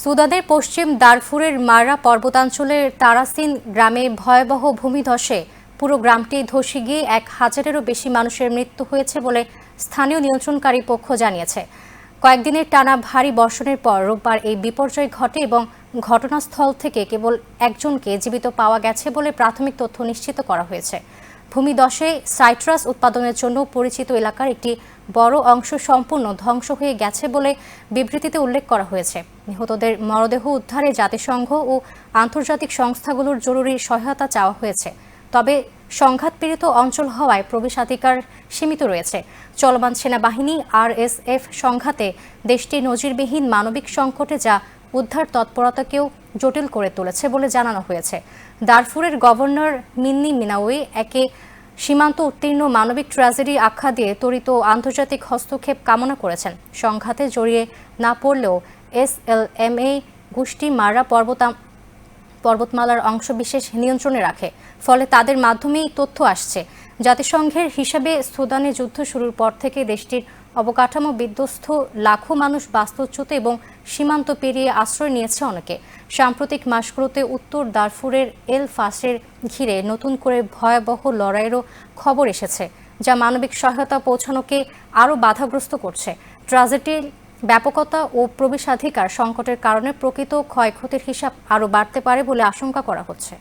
সুদানের পশ্চিম দারফুরের মারা পর্বতাঞ্চলের তারাসিন গ্রামে ভয়াবহ ভূমিধসে পুরো গ্রামটি ধসে গিয়ে এক হাজারেরও বেশি মানুষের মৃত্যু হয়েছে বলে স্থানীয় নিয়ন্ত্রণকারী পক্ষ জানিয়েছে। কয়েকদিনের টানা ভারী বর্ষণের পর রোববার এই বিপর্যয় ঘটে এবং ঘটনাস্থল থেকে কেবল একজনকে জীবিত পাওয়া গেছে বলে প্রাথমিক তথ্য নিশ্চিত করা হয়েছে। ভূমিদশে সাইট্রাস উৎপাদনের জন্য পরিচিত এলাকার একটি বড় অংশ সম্পূর্ণ ধ্বংস হয়ে গেছে বলে বিবৃতিতে উল্লেখ করা হয়েছে। নিহতদের মরদেহ উদ্ধারে জাতিসংঘ ও আন্তর্জাতিক সংস্থাগুলোর জরুরি সহায়তা চাওয়া হয়েছে। তবে সংঘাতপীড়িত অঞ্চল হওয়ায় প্রবেশাধিকার সীমিত রয়েছে। চলমান সেনাবাহিনী আরএসএফ সংঘাতে দেশটি নজিরবিহীন মানবিক সংকটে যা উদ্ধার তৎপরতাকেও জটিল করে তুলেছে বলে জানানো হয়েছে। দারফুরের গভর্নর মিন্নি মিনাউই একে সীমান্ত উত্তীর্ণ মানবিক ট্র্যাজেডি আখ্যা দিয়ে ত্বরিত আন্তর্জাতিক হস্তক্ষেপ কামনা করেছেন। সংঘাতে জড়িয়ে না পড়লেও এস এল এম এ গোষ্ঠী মারা পর্বতা পর্বতমালার অংশবিশেষ নিয়ন্ত্রণে রাখে, ফলে তাদের মাধ্যমেই তথ্য আসছে। জাতিসংঘের হিসাবে সুদানে যুদ্ধ শুরুর পর থেকে দেশটির অবকাঠামো বিধ্বস্ত, লাখো মানুষ বাস্তুচ্যুত এবং সীমান্ত পেরিয়ে আশ্রয় নিয়েছে অনেকে। সাম্প্রতিক মাসগুলোতে উত্তর দারফুরের এল ফাসের ঘিরে নতুন করে ভয়াবহ লড়াইয়েরও খবর এসেছে, যা মানবিক সহায়তা পৌঁছানোকে আরও বাধাগ্রস্ত করছে। ট্রাজেডির ব্যাপকতা ও প্রবেশাধিকার সংকটের কারণে প্রকৃত ক্ষয়ক্ষতির হিসাব আরও বাড়তে পারে বলে আশঙ্কা করা হচ্ছে।